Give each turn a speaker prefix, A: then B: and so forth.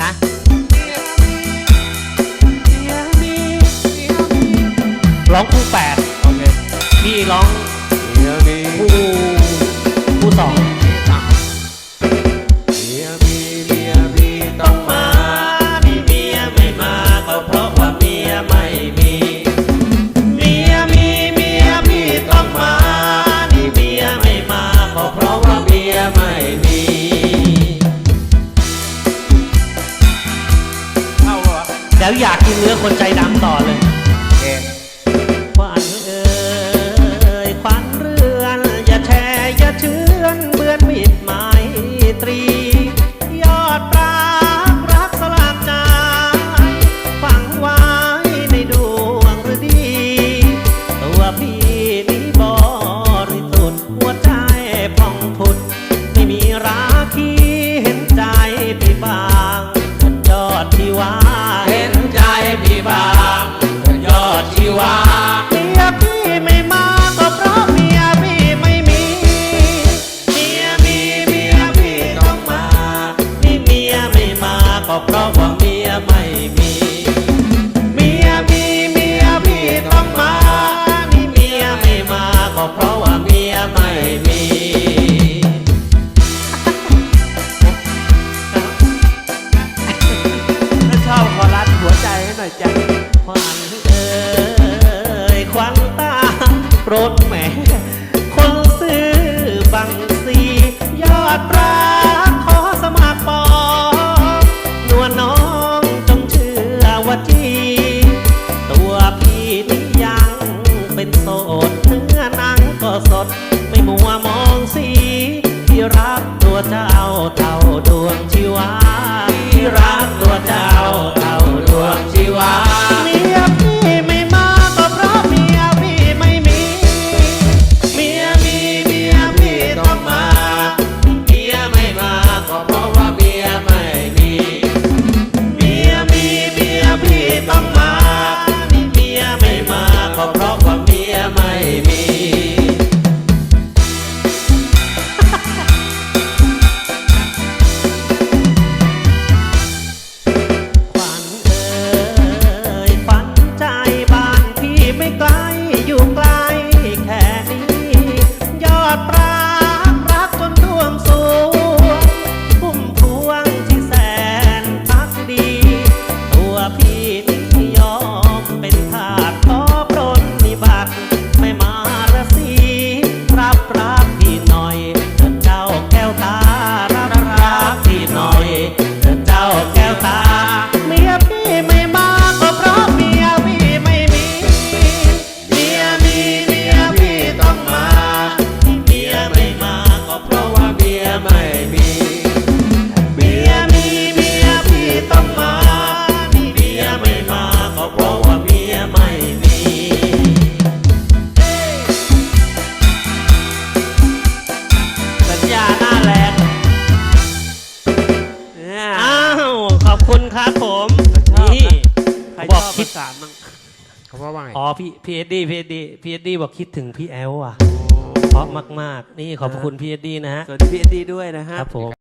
A: นะร้องคู่แปด
B: โอเค
A: พี่ร้องคู่คู่สอง แล้วอยากกินเนื้อคนใจดำต่อเลย
B: ค
A: วันเอ่ยควันเรือน อย่าแช่อย่าเชื่อนเบือนมิดหมายตรี ก็เพราะว่าเมียไม่มี เมียมีเมียพี่ต้องมานี่เมียไม่มาก็เพราะว่าเมียไม่มี
B: ชอบขอรัดหัวใจให้หน่อยจ้ะ
A: ควัญเอ้ยควัญตาโปรด จะเอาเท่าดวงชีวา para คุณครับผม
B: นี่
A: บอกคิด
B: สารมั้ง
C: เขาว่าว่าไง
A: อ๋อพี่พีเอ็ดีพีเอ็ดีพีเอ็ดีบอกคิดถึงพี่แอลอะเพราะมาก ๆ นี่ขอบคุณพีเอ็ดีนะฮะ
B: ส่วนพีเอ็ดีด้วยนะฮะ
A: ครับผม